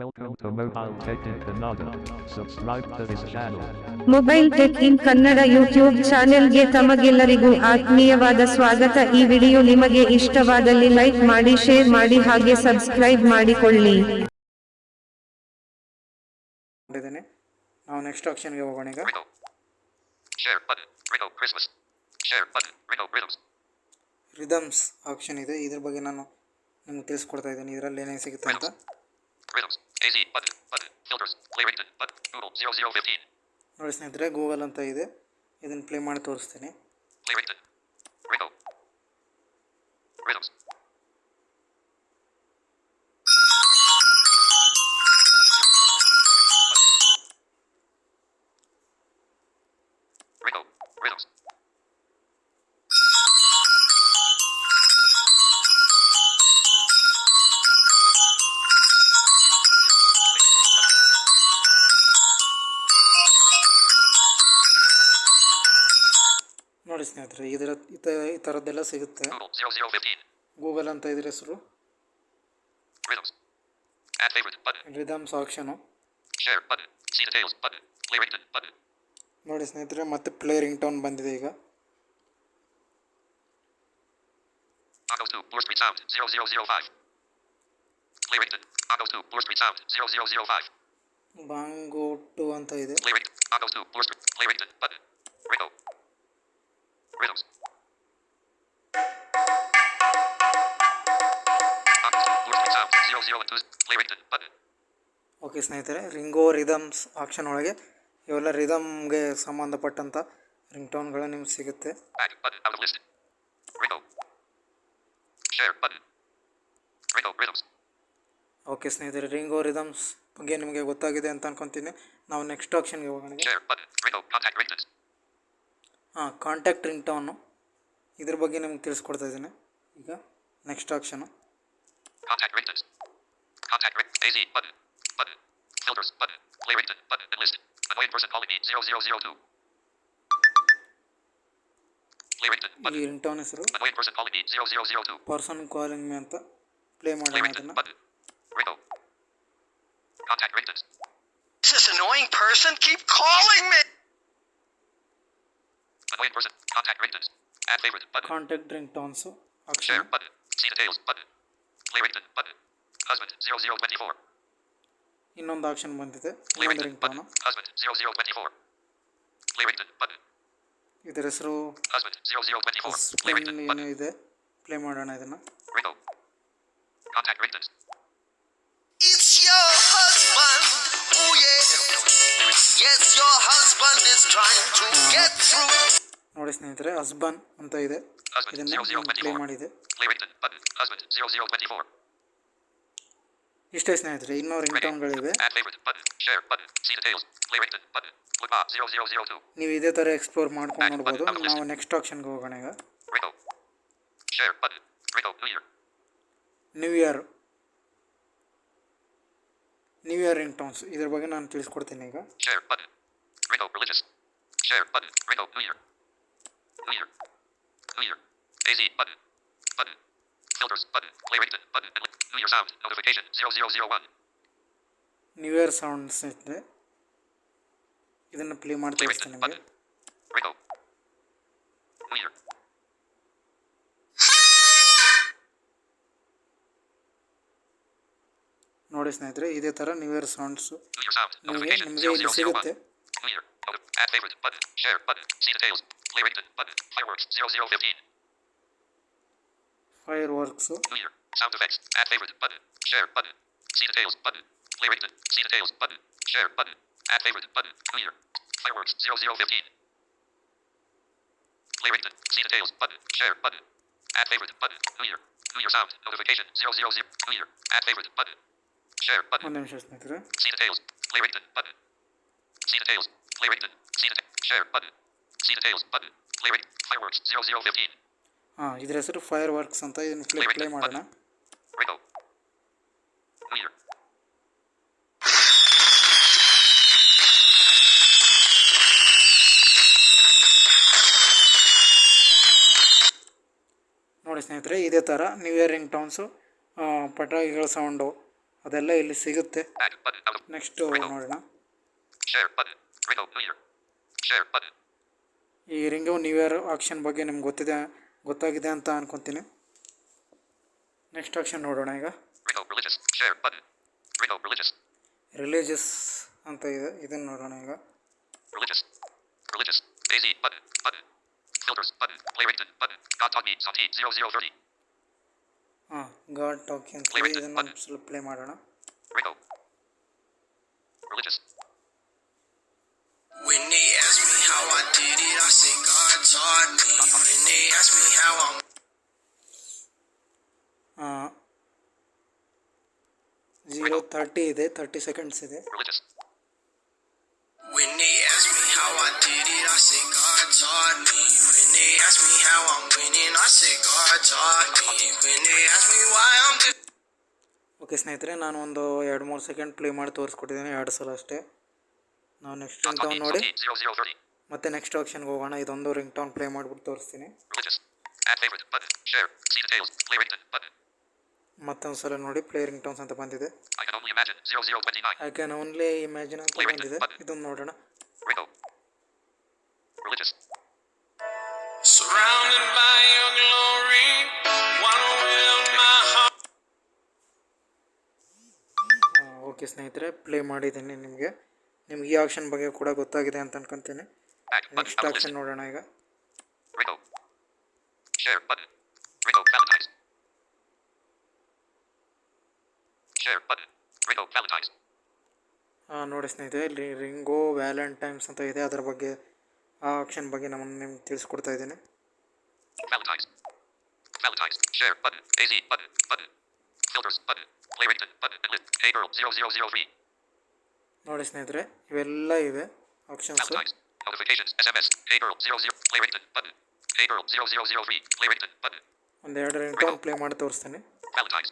Welcome to Mobile Tech in Kannada. Subscribe to this channel. Mobile tech in Kannada YouTube ಚಾನೆಲ್ಗೆ ತಮಗೆಲ್ಲರಿಗೂ ಆತ್ಮೀಯವಾದ ಸ್ವಾಗತ ಈ ವಿಡಿಯೋ ನಿಮಗೆ ಇಷ್ಟವಾದಲ್ಲಿ ಲೈಕ್ ಮಾಡಿ ಶೇರ್ ಮಾಡಿ ಹಾಗೆ ಸಬ್ಸ್ಕ್ರೈಬ್ ಮಾಡಿಕೊಳ್ಳಿ ಮಾಡಿದ್ದೇನೆ ನಾವು ನೆಕ್ಸ್ಟ್ ಆಪ್ಷನ್ಗೆ ಹೋಗೋಣ ಈಗ. Share button. Rico Christmas. Share button. Rico Rhythms. Rhythms option ಇದೆ ಇದ್ರ ಬಗ್ಗೆ ನಾನು ನಿಮ್ಗೆ ತಿಳಿಸ್ಕೊಡ್ತಾ ಇದ್ದೀನಿ ಇದರಲ್ಲಿ ಏನೇನು ಸಿಗುತ್ತೆ ಅಂತ Rhythms. Google 0015. ನೋಡಿ ಸ್ನೇಹಿತರೆ ಗೂಗಲ್ ಅಂತ ಇದೆ ಇದನ್ನು ಪ್ಲೇ ಮಾಡಿ ತೋರಿಸ್ತೀನಿ ಪ್ಲೇ. ಯಾಕಂದರೆ ಇದರ ಈ ಥರದ್ದೆಲ್ಲ ಸಿಗುತ್ತೆ. ಗೂಗಲ್ ಅಂತ ಇದ್ರ ಹೆಸರು. ರಿದಮ್ಸ್ ಆಪ್ಷನು ನೋಡಿ ಸ್ನೇಹಿತರೆ ಮತ್ತೆ ಪ್ಲೇರಿಂಗ್ ಟೋನ್ ಬಂದಿದೆ ಈಗ. ಬಾಂಗೋಟು ಅಂತ ಇದೆ. Button. ಓಕೆ ಸ್ನೇಹಿತರೆ ರಿಂಗೋ ರಿದಮ್ಸ್ ಆಪ್ಷನ್ ಒಳಗೆ ಇವೆಲ್ಲ ರಿದಮ್ಗೆ ಸಂಬಂಧಪಟ್ಟಂತ ರಿಂಗ್ ಟೋನ್ಗಳು ನಿಮ್ಗೆ ಸಿಗುತ್ತೆ. Rhythms. ಓಕೆ ಸ್ನೇಹಿತರೆ ರಿಂಗೋ ರಿದಮ್ಸ್ ಬಗ್ಗೆ ನಿಮಗೆ ಗೊತ್ತಾಗಿದೆ ಅಂತ ಅನ್ಕೊತೀನಿ ನಾವು ನೆಕ್ಸ್ಟ್ ಆಪ್ಷನ್ಗೆ ಹೋಗೋಣ ಹಾಂ ಕಾಂಟ್ಯಾಕ್ಟ್ ರಿಂಗ್ ಟೋನು ಇದ್ರ ಬಗ್ಗೆ ನಿಮ್ಗೆ ತಿಳಿಸ್ಕೊಡ್ತಾ ಇದ್ದೀನಿ ಈಗ next option Contact Ringtons. Contact Ring. AZ. Button. Button. Filters. Button. Play Rington. Button. Enlist. Annoying person calling me. 0002. Play Rington. ಈ Button. ರಿಂಗ್ ಟೋನ್ ಹೆಸರು Annoying person calling me. 0002. Person calling me ಅಂತ play Play ಮಾಡೋಣ Rington. ಅದನ್ನು Button. Rico. Contact Ringtons. This annoying person keep calling me. Annoying person. Contact Ringtons. Add favorite. Button. Contact ringtones Share. Option Button. See details. Button. Play Rington. Button. Husband. 0024. ಇನ್ನೊಂದು option ಬಂದಿದೆ Play ಇನ್ನೊಂದು Rington. Ringtone Button. Husband. 0024. Play Rington. Button. ಇದರ ಹೆಸರು Husband. 0024. Play husband Rington. ಏನೋ Button. ಇದೆ play ಮಾಡೋಣ ಇದನ್ನು Rico. Contact Ringtons. It's your husband. Oh yeah. Yes, your husband is trying to get through. ನೋಡಿ ಸ್ನೇಹಿತರೆ ಹಸ್ಬನ್ ಅಂತ ಇದೆ. ಪ್ಲೇ ಮಾಡಿದೆ. ಇಷ್ಟೇ ಸ್ನೇಹಿತರೆ ಇನ್ನೂರು ಇಂಟೋನ್ಗಳಿವೆ ನೀವು ಇದೇ ಥರ ಎಕ್ಸ್ಪ್ಲೋರ್ ಮಾಡ್ಕೊಂಡು ನೋಡ್ಬೋದು. ನಾವು ನೆಕ್ಸ್ಟ್ ಆಪ್ಷನ್ಗೆ ಹೋಗೋಣ ಈಗ. New year new year ring tones ಇದ್ರ ಬಗ್ಗೆ ನಾನು ತಿಳಿಸ್ಕೊಡ್ತೀನಿ ಈಗ. Share. Clear. Rico. Button. Button. Button. Filters. Button. Play rate Button. New Year sound. Notification. 0001. New year sounds ಇದೆ ಇದನ್ನು ಪ್ಲೇ ಮಾಡಿ Play ನಿಮಗೆ. ನೋಡಿ ಸ್ನೇಹಿತರೆ ಇದೇ ಥರ ನ್ಯೂ ಇಯರ್ ಸೌಂಡ್ಸು. ನಿಮಗೆ ನಿಮಗೆ ಇಲ್ಲಿ ಸಿಗುತ್ತೆ Add favorite. Button. Share. Button. See details. Play Rington. Button. Fireworks. 0015. Fireworks New Year. Sound effects. Add favorite. Button. Share. Button. See details. Button. Play Rington. See details. Button. Share. Button. Add favorite. Button. New Year. Fireworks. 0015. Play Rington. See details. Button. Share. Button. Add favorite. Button. New Year. New Year sound. Notification. 000. New Year. Add favorite. Button. Share. Button. ಒಂದು ನಿಮಿಷ ಸ್ನೇಹಿತರೆ See details. Play Rington. Button. See details. Play Rington. See details. Share. Button. See details. Button. Play Rington. Fireworks. 0015. ಹಾಂ ಇದ್ರ ಹೆಸರು fire works ಅಂತ ಇದನ್ನು play play ಮಾಡೋಣ. ನೋಡಿ ಸ್ನೇಹಿತರೆ ಇದೇ ಥರ ನ್ಯೂ ಇಯರ್ ರಿಂಗ್ ಟೌನ್ಸು ಪಟಾಕಿಗಳ ಸೌಂಡು ಅದೆಲ್ಲ ಇಲ್ಲಿ ಸಿಗುತ್ತೆ ನೆಕ್ಸ್ಟು ನೋಡೋಣ ಈ ರಿಂಗೂ ನ್ಯೂ ಇಯರ್ ಆಕ್ಷನ್ ಬಗ್ಗೆ ನಿಮ್ಗೆ ಗೊತ್ತಿದೆ ಗೊತ್ತಾಗಿದೆ ಅಂತ ಅನ್ಕೊತೀನಿ. ನೆಕ್ಸ್ಟ್ ಆಕ್ಷನ್ ನೋಡೋಣ ಈಗ. ವಿತೌ ಅಂತ ಇದೆ ಇದನ್ನು ನೋಡೋಣ ಈಗ. ಹಾಂ ಪ್ಲೇ ಮಾಡೋಣ. When they ask me how I did it, I say God taught me. When they ask me how I'm zero thirty ಇದೆ ತರ್ಟಿ ಸೆಕೆಂಡ್ಸ್ ಇದೆ When they ask me how I did it, I say God taught me. When they ask me how I'm winning, I say God taught me. When they ask me why I'm okay ಸ್ನೇಹಿತರೆ ನಾನು ಒಂದು ಎರಡು ಮೂರು second play ಮಾಡಿ ತೋರಿಸ್ಕೊಟ್ಟಿದ್ದೀನಿ ಎರಡು ಸಲ ಅಷ್ಟೇ ನಾವು ನೆಕ್ಸ್ಟ್ ರಿಂಗ್ ಟೋನ್ ನೋಡಿ. ಮತ್ತೆ ನೆಕ್ಸ್ಟ್ ಆಪ್ಷನ್ಗೆ ಹೋಗೋಣ. ಇದೊಂದು ರಿಂಗ್ ಟೋನ್ ಪ್ಲೇ ಮಾಡಿಬಿಟ್ಟು ತೋರಿಸ್ತೀನಿ. ಮತ್ತೊಂದ್ಸಲ ನೋಡಿ ಪ್ಲೇ ರಿಂಗ್ ಟೋನ್ಸ್ ಅಂತ ಬಂದಿದೆ. ಐ ಕ್ಯಾನ್ ಓನ್ಲಿ ಇಮ್ಯಾಜಿನ್ ಅಂತ ಬಂದಿದೆ. ಇದೊಂದು ನೋಡೋಣ. ಓಕೆ ಸ್ನೇಹಿತರೆ ಪ್ಲೇ ಮಾಡಿದ್ದೀನಿ ನಿಮಗೆ. ನಿಮ್ಗೆ ಈ ಆಪ್ಷನ್ ಬಗ್ಗೆ ಕೂಡ ಗೊತ್ತಾಗಿದೆ ಅಂತ ಅನ್ಕೊಂತೀನಿ. ನೆಕ್ಸ್ಟ್ ಆಪ್ಷನ್ ನೋಡೋಣ ಈಗ. ಹಾಂ ನೋಡಿ ಸ್ನೇಹಿತರೆ ಇಲ್ಲಿ ರಿಂಗೋ ವ್ಯಾಲೆಂಟೈನ್ಸ್ ಅಂತ ಇದೆ. ಅದರ ಬಗ್ಗೆ ಆ ಆಪ್ಷನ್ ಬಗ್ಗೆ ನಮ್ಮನ್ನು ನಿಮ್ಗೆ ತಿಳಿಸ್ಕೊಡ್ತಾ ಇದ್ದೀನಿ. Valentine's. ನೋಡಿ ಸ್ನೇಹಿತರೆ ಇವೆಲ್ಲ ಇವೆ options Valentine's. Notifications. SMS. Hey girl 00. Play rated button. Hey girl 0003. Play rated button. ಒಂದೆರಡು ರಿಂಗ್ ಟೌನ್ ಪ್ಲೇ ಮಾಡಿ ತೋರಿಸ್ತೀನಿ Valentine's.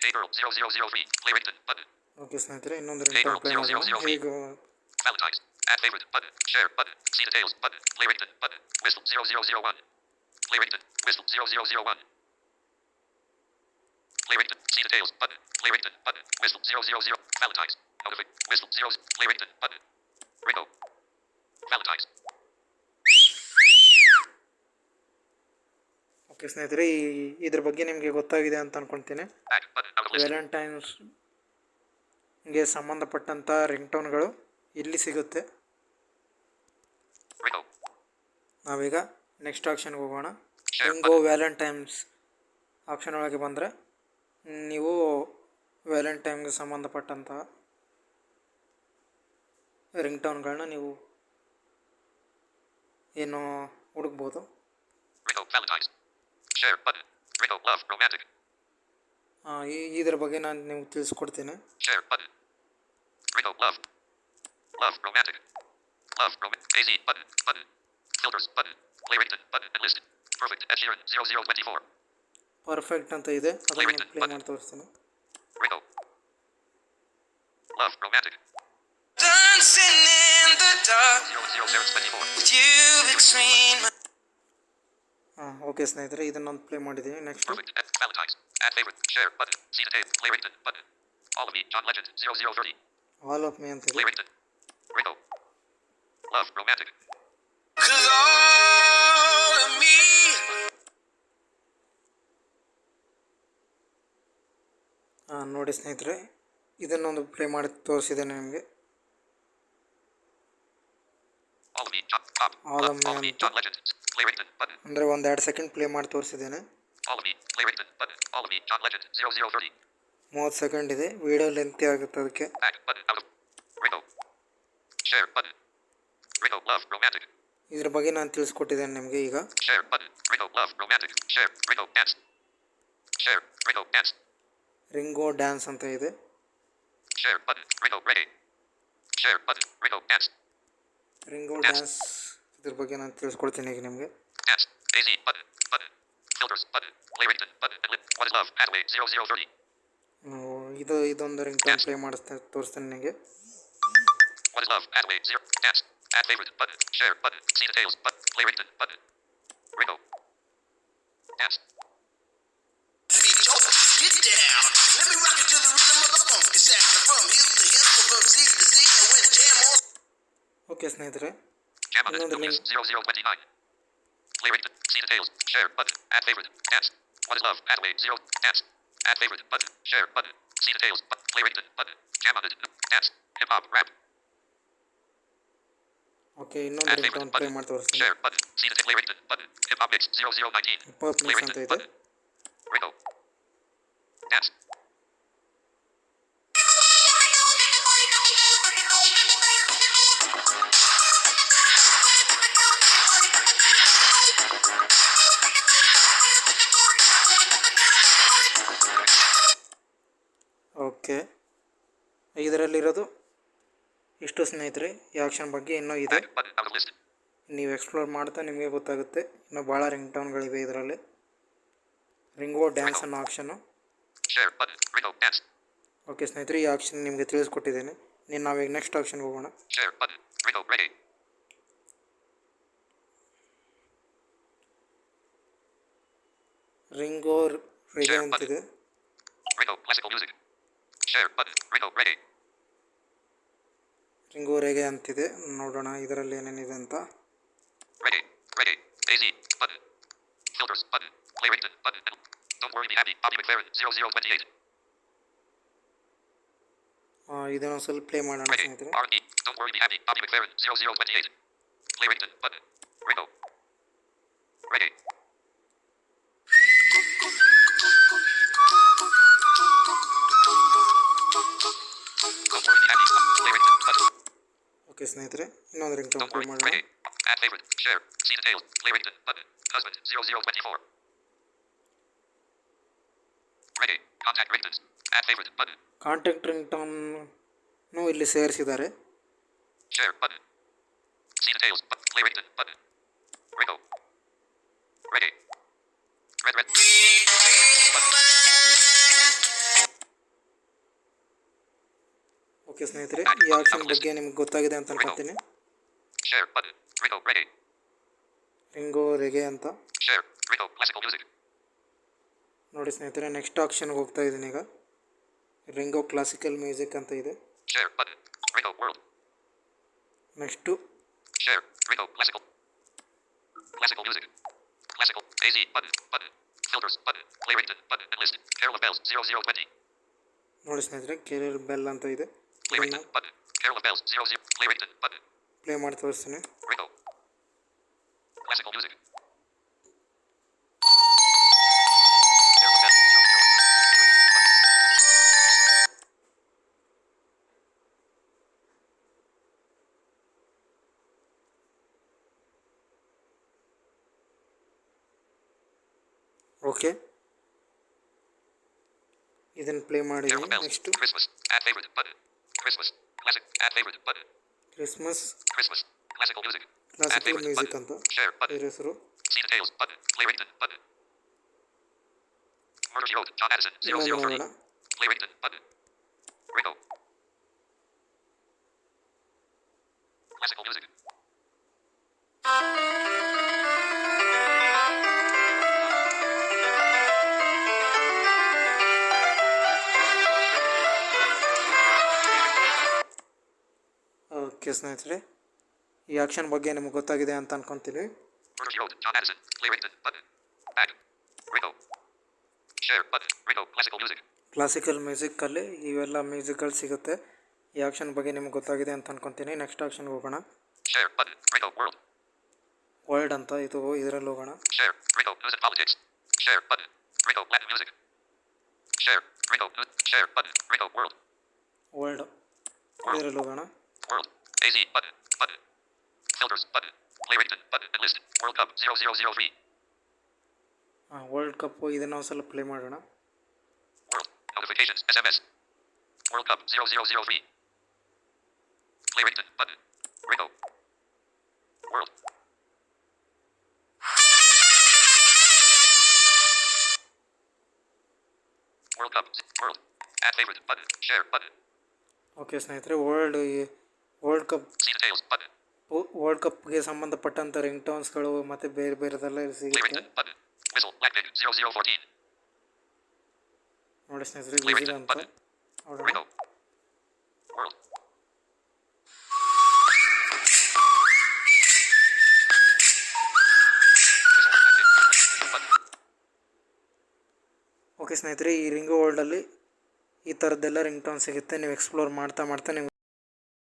Hey girl 0003. Play rated button. Okay ಸ್ನೇಹಿತರೆ ಇನ್ನೊಂದು ರಿಂಗ್ ಟೌನ್ ಪ್ಲೇ ಮಾಡೋಣ ಈಗ Valentine's. Add favorite button. Share button. See details button. Play rated button. Whistle 0001. Play rated. Whistle 0001. Play rated. See details button. Play rated button. Whistle 000. Valentine's. Notific. Whistle 0. Play rated button. Ringo. Valentine's. Okay ಸ್ನೇಹಿತರೆ ಈ ಇದ್ರ ಬಗ್ಗೆ ನಿಮಗೆ ಗೊತ್ತಾಗಿದೆ ಅಂತ out of list. ವ್ಯಾಲೆಂಟೈನ್ಸ್ಗೆ ಸಂಬಂಧಪಟ್ಟಂಥ ರಿಂಗ್ಟೋನ್ಗಳು ಇಲ್ಲಿ ಸಿಗುತ್ತೆ ನಾವೀಗ ನೆಕ್ಸ್ಟ್ ಆಪ್ಷನ್ಗೆ ಹೋಗೋಣ. ಹೆಂಗೋ ರಿಂಗೋ ವ್ಯಾಲೆಂಟೈನ್ಸ್ ಆಪ್ಷನ್ ಒಳಗೆ ಬಂದರೆ ನೀವು ವ್ಯಾಲೆಂಟೈನ್ಗೆ ಸಂಬಂಧಪಟ್ಟಂತಹ ರಿಂಗ್ ಟೌನ್ಗಳನ್ನ ನೀವು ಏನು ಹುಡುಕ್ಬೋದು. ಈ ಇದ್ರ ಬಗ್ಗೆ ನಾನು ನಿಮ್ಗೆ ತಿಳಿಸ್ಕೊಡ್ತೀನಿ. Share button. Ringo Love. Love Romantic. Love Romantic. AZ button. Button. Filters button. Play rated button and listed. Perfect. Ed Sheeran 0024. Perfect ಅಂತ ಇದೆ ಅದನ್ನು ಪ್ಲೇ ಮಾಡಿ ತೋರಿಸ್ತೀನಿ Ringo. Love Romantic. Dancing in the dark 00724. with you between my ಹಾಂ okay ಸ್ನೇಹಿತರೆ ಇದನ್ನೊಂದು play ಮಾಡಿದ್ದೀನಿ next Perfect. Ed Valentine's. Add favorite. Share button. See the tape. Play rated button. All of me. John Legend 0030. All of me ಅಂತ Play ಇದೆ rated. Ringo. Love Romantic. ನೋಡಿ ಸ್ನೇಹಿತರೆ, ಇದನ್ನೊಂದು play ಮಾಡಿ ತೋರಿಸಿದ್ದೇನೆ ನಿಮಗೆ. ಅಂದ್ರೆ ಒಂದ್ ಎರಡು ಸೆಕೆಂಡ್ ಪ್ಲೇ ಮಾಡಿ ತೋರಿಸಿದ್ದೇನೆ. ಮೂವತ್ತು ಸೆಕೆಂಡ್ ಇದೆ ವಿಡಿಯೋ ಲೆಂತಿ ಆಗುತ್ತೆ ಅದಕ್ಕೆ. ಇದರ ಬಗ್ಗೆ ನಾನು ತಿಳಿಸ್ಕೊಟ್ಟಿದ್ದೇನೆ ನಿಮಗೆ ಈಗ. ರಿಂಗೋ ಡ್ಯಾನ್ಸ್ ಅಂತ ಇದೆ. ರಿಂಗೋ ಡ್ಯಾನ್ಸ್ ಇದ್ರ ಬಗ್ಗೆ ನಾನು ತಿಳಿಸ್ಕೊಡ್ತೀನಿ ಈಗ ನಿಮಗೆ. ಇದು ಇದೊಂದು ರಿಂಗ್ ಪ್ಲೇ ಮಾಡಿಸ್ತೇನೆ ತೋರಿಸ್ತೇನೆ ನಿಮಗೆ. What is love? Hathaway 0. Dance. Add favorite button. Share button. See details button. Play Rington button. Ringo. Dance. Beat yo, get down. Let me rock it to the rhythm of the funky sound. From hip to hip, from Z to Z, and when jam on. Okay ಸ್ನೇಹಿತರೆ Jam on it. Another Nucleus link. 0029. Play Rington. See details. Share button. Add favorite. Dance. What is love? Add away. Zero. Dance. Add favorite button. Share button. See details. But play Rington button. Jam on it. Dance. Hip hop. Rap. Okay ಇನ್ನೊಂದು ringtone play ಮಾಡಿ ತೋರಿಸ್ತೀನಿ share button seen is play rate button okay ಇದರಲ್ಲಿರೋದು ಸ್ನೇಹಿತರೆ, ಈ action ಬಗ್ಗೆ ಇನ್ನೂ ಇದೆ. ನೀವು explore ಮಾಡ್ತಾ ನಿಮಗೆ ಗೊತ್ತಾಗುತ್ತೆ ಇನ್ನೂ ಭಾಳ ರಿಂಗ್ ಟೋನ್ಗಳಿವೆ ಇದರಲ್ಲಿ ರಿಂಗೋ ಡ್ಯಾನ್ಸ್ ಅನ್ನೋ ಆಪ್ಷನ್ನು. ಓಕೆ ಸ್ನೇಹಿತರೆ, ಈ ಆಕ್ಷನ್ ನಿಮಗೆ ತಿಳಿಸ್ಕೊಟ್ಟಿದ್ದೇನೆ ನೀನು ನಾವೀಗ ನೆಕ್ಸ್ಟ್ ಆಪ್ಷನ್ಗೆ ಹೋಗೋಣ. ರಿಂಗೋ ರೆಗೆ ಅಂತಿದೆ Ringo. Classical music. Share button. Ringo. Reggae. Ringo ಚಿಂಗೋರೆಗೆ ಅಂತಿದೆ. ನೋಡೋಣ ಇದರಲ್ಲಿ ಏನೇನಿದೆ ಅಂತ. ಇದನ್ನು ಇದನ್ನ ಸ್ವಲ್ಪ ಪ್ಲೇ ಮಾಡೋಣ ಓಕೆ ಸ್ನೇಹಿತರೆ ಇನ್ನೊಂದು ರಿಂಗ್ ಟೋನ್ ಪ್ಲೇ. ಮಾಡೋಣ. Add favorite. Share. See details. Play Rington. Okay ಸ್ನೇಹಿತರೆ ಈ ಆಪ್ಷನ್ ಬಗ್ಗೆ ನಿಮ್ಗೆ ಗೊತ್ತಾಗಿದೆ ಅಂತ ಅನ್ಕೋತೀನಿ. ರಿಂಗೋ ರೆಗೆ ಅಂತ. ನೋಡಿ ಸ್ನೇಹಿತರೆ ನೆಕ್ಸ್ಟ್ ಆಪ್ಷನ್ಗೆ ಹೋಗ್ತಾ ಇದ್ದೀನಿ ಈಗ. ರಿಂಗೋ ಕ್ಲಾಸಿಕಲ್ ಮ್ಯೂಸಿಕ್ ಅಂತ ಇದೆ. ನೆಕ್ಸ್ಟು ನೋಡಿ ಸ್ನೇಹಿತರೆ ಕೆರಿಯರ್ ಬೆಲ್ ಅಂತ ಇದೆ. Play Rington. Button. Carol of Bells. 00. Play Rington. Button. Play ಮಾಡಿ ತೋರಿಸ್ತೀನಿ Ringo. Classical music. Carol of Bells. 00. Play Rington. Button. Okay ಇದನ್ನು ಪ್ಲೇ Carol ಮಾಡಿದ್ದೀನಿ of Bells. Next Christmas. Classic. Add favorite button. Christmas. Christmas. Classical music. Classical add favorite music button. ಅಂತ Share button. ಹೆಸರು See details button. Play Rington button. Murder She Wrote. John Addison. 003. Play Rington button. Ringo. Classical music. Okay ಸ್ನೇಹಿತರೆ, ಈ action ಬಗ್ಗೆ ನಿಮ್ಗೆ ಗೊತ್ತಾಗಿದೆ ಅಂತ ಅನ್ಕೊಂತೀನಿ classical ಮ್ಯೂಸಿಕ್ಕಲ್ಲಿ ಇವೆಲ್ಲ ಮ್ಯೂಸಿಕ್ ಸಿಗುತ್ತೆ. ಈ ಆಕ್ಷನ್ ಬಗ್ಗೆ ನಿಮ್ಗೆ ಗೊತ್ತಾಗಿದೆ ಅಂತ ಅನ್ಕೊಂತೀನಿ. ನೆಕ್ಸ್ಟ್ ಆಪ್ಷನ್ ಹೋಗೋಣ. ವರ್ಲ್ಡ್ ಅಂತ ಇದು ಇದರಲ್ಲಿ ಹೋಗೋಣ. ವರ್ಲ್ಡ್ ಇದರಲ್ಲಿ ಹೋಗೋಣ. World. AZ. Button. Button. Filters. Button. Play Rington. Button. And list. World Cup. 0003. ಹಾಂ ವರ್ಲ್ಡ್ ಕಪ್ಪು ಇದನ್ನು ಒಂದು ಸಲ ಪ್ಲೇ ಮಾಡೋಣ World. Notifications. SMS. World Cup. 0003. Play Rington. Button. Ringo. World. World Cup. World. Add favorite. Button. Share. Button. Okay ಸ್ನೇಹಿತರೆ world world cup. World ಕಪ್ಗೆ ಸಂಬಂಧಪಟ್ಟಂಥ ring ಟೋನ್ಸ್ಗಳು ಮತ್ತು ಬೇರೆ ಬೇರೆದೆಲ್ಲ ಸಿಗುತ್ತೆ ringtone button. 0014. ನೋಡಿ ಸ್ನೇಹಿತರೆ ವಿಸಿಲ್ ಅಂತ. ಓಕೆ ಸ್ನೇಹಿತರೆ ಈ ರಿಂಗ್ ವರ್ಲ್ಡಲ್ಲಿ ಈ ಥರದ್ದೆಲ್ಲ ರಿಂಗ್ ಟೋನ್ ಸಿಗುತ್ತೆ ನೀವು ಎಕ್ಸ್ಪ್ಲೋರ್ ಮಾಡ್ತಾ ಮಾಡ್ತಾ ನಿಮ್ಗೆ